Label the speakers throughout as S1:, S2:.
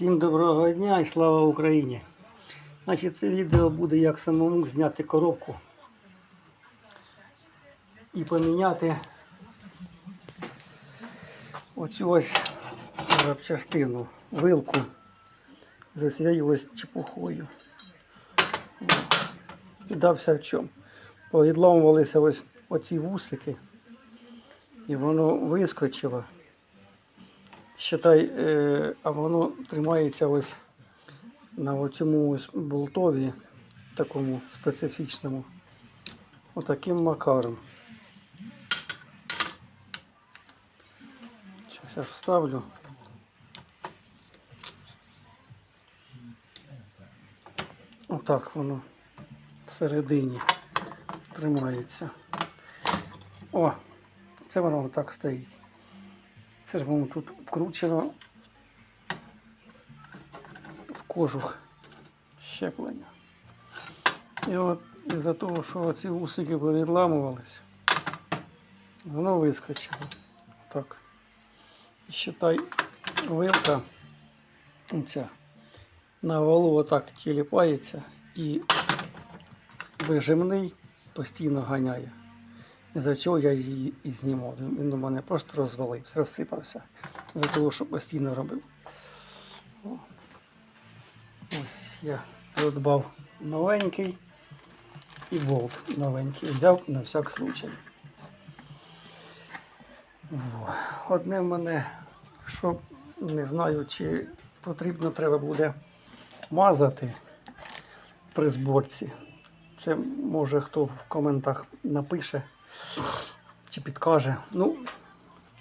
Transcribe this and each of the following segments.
S1: Всім доброго дня і слава Україні! Значить, це відео буде як самому зняти коробку і поміняти оцю ось запчастину, вилку за цією ось чепухою. Піддався в чому. Повідламувалися ось оці вусики, і воно вискочило. Считай, е, а воно тримається ось на цьому ось болтові, такому специфічному, отаким макаром. Зараз я вставлю. Отак воно всередині тримається. О, це воно отак стоїть. Воно тут вкручено в кожух щеплення. І от із-за того, що ці вусики повідламувались, воно вискочило. Так. І считай, вилка ця на валу отак тіліпається і вижимний постійно ганяє. За чого я її і знімав. Він у мене просто розвалився, розсипався. За того, що постійно робив. Ось я придбав новенький і болт новенький. Взяв на всяк случай. Одне в мене, що не знаю, чи потрібно треба буде мазати при зборці. Це може хто в коментах напише чи підкаже. Ну,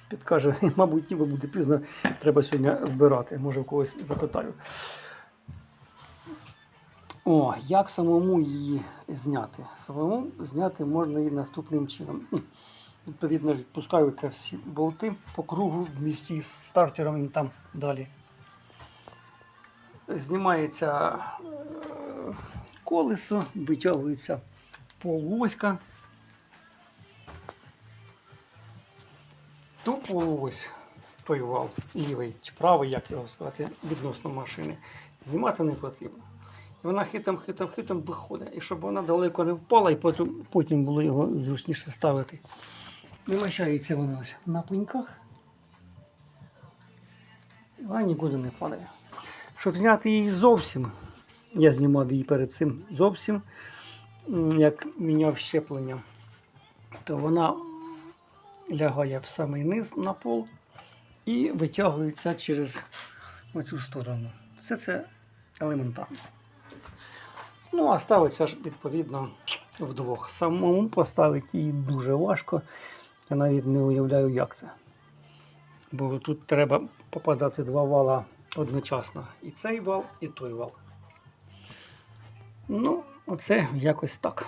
S1: підкаже, мабуть, ніби буде пізно. Треба сьогодні збирати. Може в когось запитаю. О, як самому її зняти? Самому зняти можна її наступним чином. Відповідно, відпускаються всі болти по кругу в місці з стартером і там далі. Знімається е, колесо, витягується полуоська. Полуось, той вал, лівий чи правий, як його сказати, відносно машини, знімати не потрібно. І вона хитом, хитом, хитом виходить. І щоб вона далеко не впала, і потім, потім було його зручніше ставити. Вимащається вона ось на пеньках. І Вона нікуди не падає. Щоб зняти її зовсім, я знімав її перед цим зовсім, як міняв щеплення, то вона лягає в самий низ на пол і витягується через оцю сторону. Все це елементарно. Ну, а ставиться ж відповідно вдвох. Самому поставити її дуже важко. Я навіть не уявляю, як це. Бо тут треба попадати два вала одночасно. І цей вал, і той вал. Ну, оце якось так.